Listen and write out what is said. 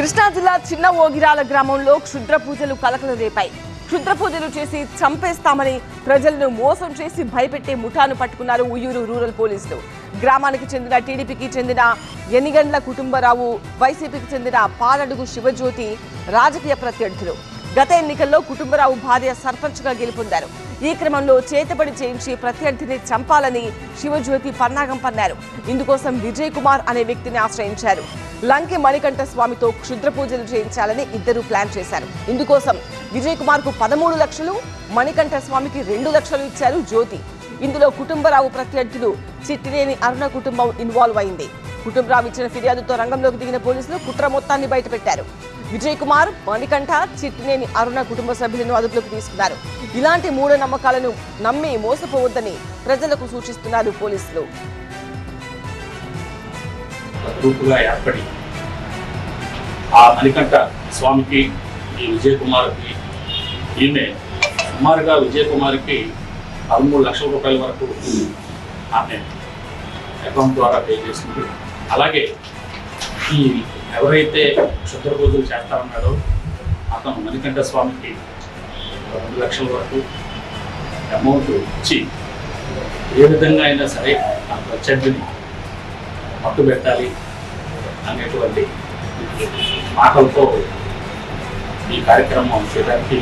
కృష్ణా జిల్లా చిన్న ఓగిరాల గ్రామంలో క్షుద్ర పూజలు కలకలు రేపాయి. క్షుద్ర పూజలు చేసి చంపేస్తామని ప్రజలను మోసం చేసి భయపెట్టే ముఠాను పట్టుకున్నారు ఉయ్యూరు రూరల్ పోలీసులు. గ్రామానికి చెందిన టీడీపీకి చెందిన ఎనిగండ్ల కుటుంబరావు వైసీపీకి చెందిన పాలడుగు శివజ్యోతి రాజకీయ ప్రత్యర్థులు. గత ఎన్నికల్లో కుటుంబరావు భార్య సర్పంచ్గా గెలుపొందారు. ఈ క్రమంలో చేతబడి చేయించి ప్రత్యర్థిని చంపాలని శివజ్యోతి పన్నాగం పన్నారు. ఇందుకోసం విజయ్ కుమార్ అనే వ్యక్తిని ఆశ్రయించారు. లంకె మణికంఠ స్వామితో క్షుద్ర పూజలు చేయించాలని ఇద్దరు ప్లాన్ చేశారు. ఇందుకోసం విజయ్ కుమార్కు పదమూడు లక్షలు మణికంఠ స్వామికి రెండు లక్షలు ఇచ్చారు జ్యోతి. ఇందులో కుటుంబరావు ప్రత్యర్థులు చిట్టినేని అరుణ కుటుంబం ఇన్వాల్వ్ అయింది. కుటుంబరావు ఇచ్చిన ఫిర్యాదుతో రంగంలోకి దిగిన పోలీసులు కుట్ర మొత్తాన్ని బయటపెట్టారు. విజయ్ కుమార్ మణికంఠ చిట్టినేని అరుణ కుటుంబ సభ్యులను అదుపులోకి తీసుకున్నారు. ఇలాంటి మూఢ నమ్మకాలను నమ్మి మోసపోవద్దని ప్రజలకు సూచిస్తున్నారు పోలీసులు. గ్రూపుగా ఏర్పడి ఆ మణికంఠ స్వామికి ఈ విజయ్ కుమార్కి ఈమె సుమారుగా విజయ్ కుమార్కి పదమూడు లక్షల రూపాయల వరకు ఆమె అకౌంట్ ద్వారా పే చేసింది. అలాగే ఈ ఎవరైతే క్షుద్ర పూజలు చేస్తారన్నాడో అతను మణికంఠ స్వామికి రెండు లక్షల వరకు అమౌంట్ ఇచ్చి ఏ విధంగా అయినా సరే ఆ ప్రత్యర్థిని మట్టు పెట్టాలి అనేటువంటి మాటలతో ఈ కార్యక్రమం చేయడానికి